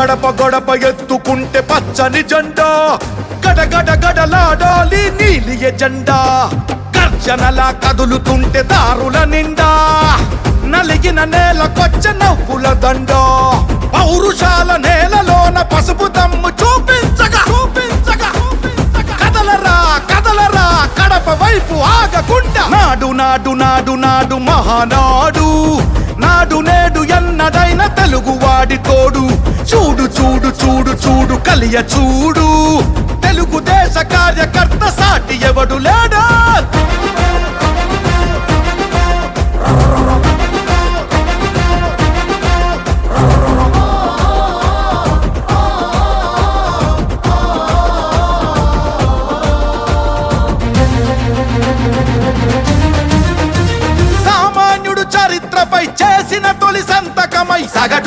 గడప గడప ఎత్తుకుంటే పచ్చని జెండా. గడగడ గడలాడాలి నీలి ఎజెండా. గర్జనలా కదులుతుంటే దారుల నిండా. నలిగిన నేల కొచ్చ నవ్వుల దండ. పౌరుషాల నేలలోన పసుపు తమ్ము చూపించగా. చూపించగా. కదలరా కదలరా కడప వైపు ఆగకుండా. నాడు నాడు నాడు నాడు మహానాడు. నాడు నేడు ఎన్నడైన తెలుగువాడి తోడు. చూడు చూడు చూడు చూడు కలియ చూడు. తెలుగుదేశ కార్యకర్త సాటి ఎవడు లేడా? సామాన్యుడు చరిత్రపై చేసిన తొలి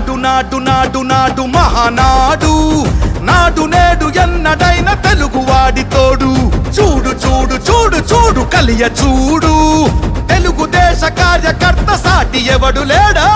సందేశం నాడు నాడు నాడు నాడు మహానాడు. నాడు నేడు ఎన్నడైన తెలుగువాడి తోడు. చూడు చూడు చూడు చూడు కలియ చూడు. తెలుగుదేశ కార్యకర్త సాటి ఎవడు లేడా?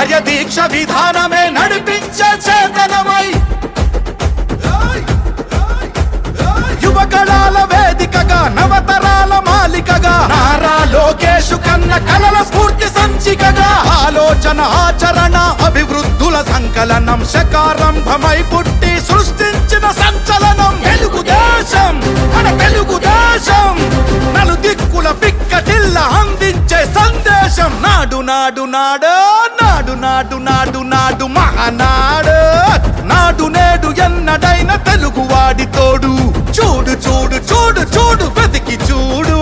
కార్యదీక్ష విధానమే నడిపించే చేతనమై. యువకళాల వేదికగా నవతరాల మాలికగా నారా లోకేషు కన్న కలల స్ఫూర్తి సంచికగా ఆలోచన ఆచరణ అభివృద్ధుల సంకలనం శకారంభమై పుట్టి సృష్టించిన సంచలనం. తెలుగుదేశం మన తెలుగుదేశం నలు దిక్కుల పిక్కటిల్ల అందించే సందేశం. నాడు నాడు నాడు నాడు నాడు నాడు నాడు మహానాడు. నాడు నేడు ఎన్నడైన తెలుగువాడి తోడు. చూడు చూడు చూడు చూడు వెతికి చూడు.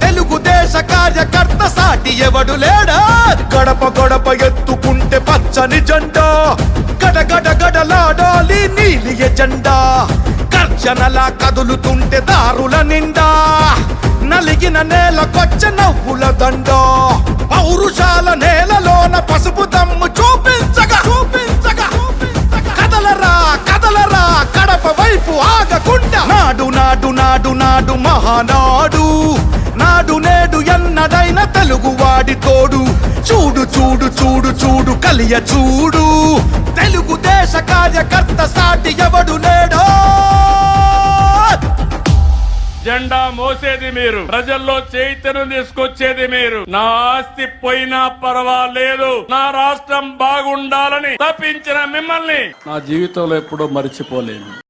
తెలుగుదేశ కార్యకర్త సాటి ఎవడు లేడా? గడప గడప ఎత్తుకుంటే పచ్చని జెండా గడ గడలాడాలి నీలి ఎజెండా. గర్జనలా కదులుతుంటే దారుల నిండా. నలిగిన నేల కొచ్చ నవ్వుల దండ. పౌరుషాల నేలలోన పసుపు నాడు నాడు మహానాడు. నాడు నేడు ఎన్నడైన తెలుగువాడి తోడు. చూడు చూడు చూడు చూడు కలియ చూడు. తెలుగుదేశ కార్యకర్త సాటి ఎవడు లేడో? జెండా మోసేది మీరు. ప్రజల్లో చైతన్యం తీసుకొచ్చేది మీరు. నా ఆస్తి పోయినా పర్వాలేదు. నా రాష్ట్రం బాగుండాలని తప్పించిన మిమ్మల్ని. నా జీవితంలో ఎప్పుడూ మర్చిపోలేను.